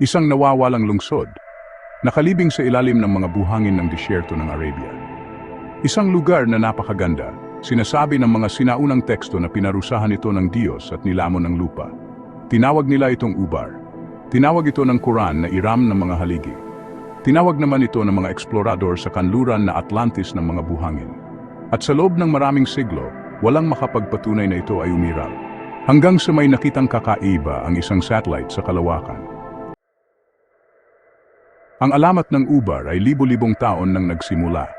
Isang nawawalang lungsod, nakalibing sa ilalim ng mga buhangin ng disyerto ng Arabia. Isang lugar na napakaganda, sinasabi ng mga sinaunang teksto na pinarusahan ito ng Diyos at nilamon ng lupa. Tinawag nila itong Ubar. Tinawag ito ng Quran na Iram ng mga haligi. Tinawag naman ito ng mga eksplorador sa kanluran na Atlantis ng mga buhangin. At sa loob ng maraming siglo, walang makapagpatunay na ito ay umiral. Hanggang sa may nakitang kakaiba ang isang satellite sa kalawakan. Ang alamat ng Ubar ay libo-libong taon nang nagsimula.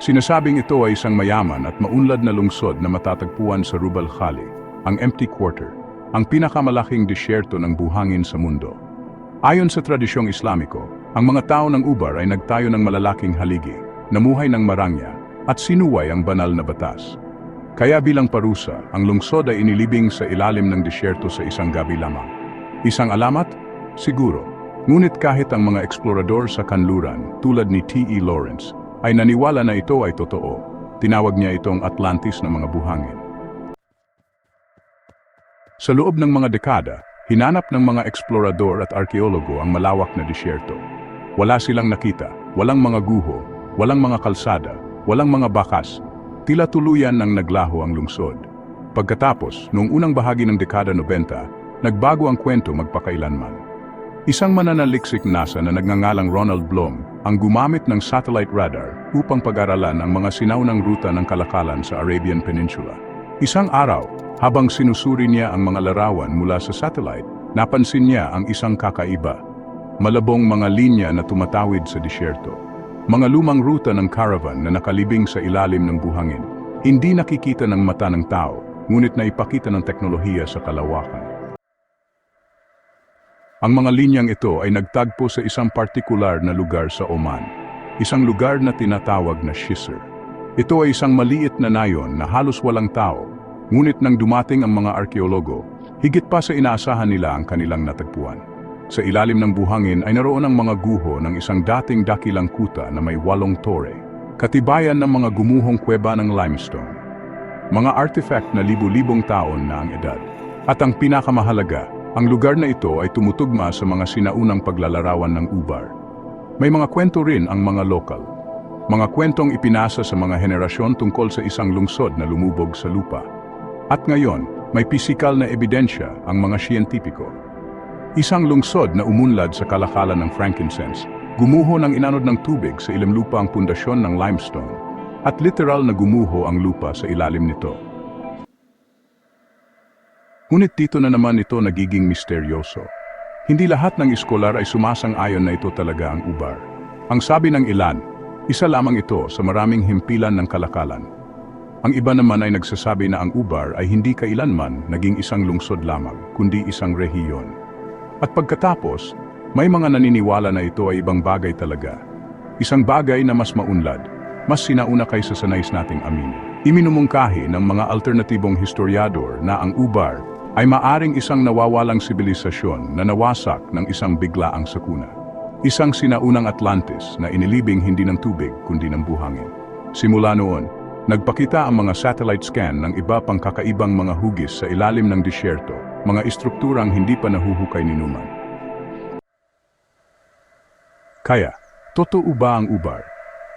Sinasabing ito ay isang mayaman at maunlad na lungsod na matatagpuan sa Rubal Khali, ang empty quarter, ang pinakamalaking disyerto ng buhangin sa mundo. Ayon sa tradisyong Islamiko, ang mga tao ng Ubar ay nagtayo ng malalaking haligi, namuhay ng marangya, at sinuway ang banal na batas. Kaya bilang parusa, ang lungsod ay inilibing sa ilalim ng disyerto sa isang gabi lamang. Isang alamat? Siguro. Ngunit kahit ang mga eksplorador sa kanluran, tulad ni T.E. Lawrence, ay naniwala na ito ay totoo, tinawag niya itong Atlantis ng mga buhangin. Sa loob ng mga dekada, hinanap ng mga eksplorador at arkeologo ang malawak na disyerto. Wala silang nakita, walang mga guho, walang mga kalsada, walang mga bakas, tila tuluyan nang naglaho ang lungsod. Pagkatapos, noong unang bahagi ng dekada 90, nagbago ang kwento magpakailanman. Isang mananaliksik NASA na nagngangalang Ronald Blum ang gumamit ng satellite radar upang pag-aralan ang mga sinaunang ruta ng kalakalan sa Arabian Peninsula. Isang araw, habang sinusuri niya ang mga larawan mula sa satellite, napansin niya ang isang kakaiba. Malabong mga linya na tumatawid sa disyerto. Mga lumang ruta ng caravan na nakalibing sa ilalim ng buhangin. Hindi nakikita ng mata ng tao, ngunit naipakita ng teknolohiya sa kalawakan. Ang mga linyang ito ay nagtagpo sa isang partikular na lugar sa Oman, isang lugar na tinatawag na Shisr. Ito ay isang maliit na nayon na halos walang tao, ngunit nang dumating ang mga arkeologo, higit pa sa inaasahan nila ang kanilang natagpuan. Sa ilalim ng buhangin ay naroon ang mga guho ng isang dating dakilang kuta na may walong tore, katibayan ng mga gumuhong kuweba ng limestone. Mga artifact na libu-libong taon na ang edad. At ang pinakamahalaga, ang lugar na ito ay tumutugma sa mga sinaunang paglalarawan ng Ubar. May mga kwento rin ang mga lokal. Mga kwentong ipinasa sa mga henerasyon tungkol sa isang lungsod na lumubog sa lupa. At ngayon, may pisikal na ebidensya ang mga siyentipiko. Isang lungsod na umunlad sa kalakalan ng frankincense, gumuho ng inanod ng tubig sa ilim lupa ang pundasyon ng limestone, at literal na gumuho ang lupa sa ilalim nito. Ngunit dito na naman ito nagiging misteryoso. Hindi lahat ng iskolar ay sumasang-ayon na ito talaga ang ubar. Ang sabi ng ilan, isa lamang ito sa maraming himpilan ng kalakalan. Ang iba naman ay nagsasabi na ang ubar ay hindi kailanman naging isang lungsod lamang, kundi isang rehiyon. At pagkatapos, may mga naniniwala na ito ay ibang bagay talaga. Isang bagay na mas maunlad, mas sinauna kaysa sa nais nating aminin. Iminumungkahi ng mga alternatibong historiador na ang ubar ay maaring isang nawawalang sibilisasyon na nawasak ng isang biglaang sakuna. Isang sinaunang Atlantis na inilibing hindi ng tubig kundi ng buhangin. Simula noon, nagpakita ang mga satellite scan ng iba pang kakaibang mga hugis sa ilalim ng disyerto, mga istrukturang hindi pa nahuhukay ni Numan. Kaya, totoo ba ang ubar?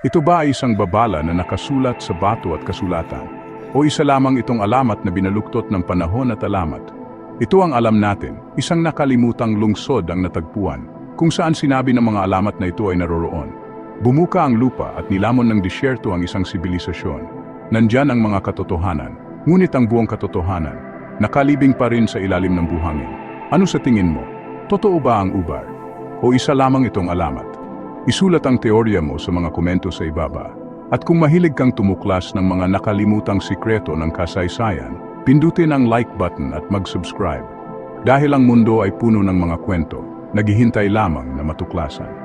Ito ba ay isang babala na nakasulat sa bato at kasulatan? O isa lamang itong alamat na binaluktot ng panahon at alamat? Ito ang alam natin, isang nakalimutang lungsod ang natagpuan, kung saan sinabi ng mga alamat na ito ay naroroon. Bumuka ang lupa at nilamon ng disyerto ang isang sibilisasyon. Nandyan ang mga katotohanan, ngunit ang buong katotohanan, nakalibing pa rin sa ilalim ng buhangin. Ano sa tingin mo? Totoo ba ang ubar? O isa lamang itong alamat? Isulat ang teorya mo sa mga komento sa ibaba. At kung mahilig kang tumuklas ng mga nakalimutang sikreto ng kasaysayan, pindutin ang like button at mag-subscribe. Dahil ang mundo ay puno ng mga kwento, naghihintay lamang na matuklasan.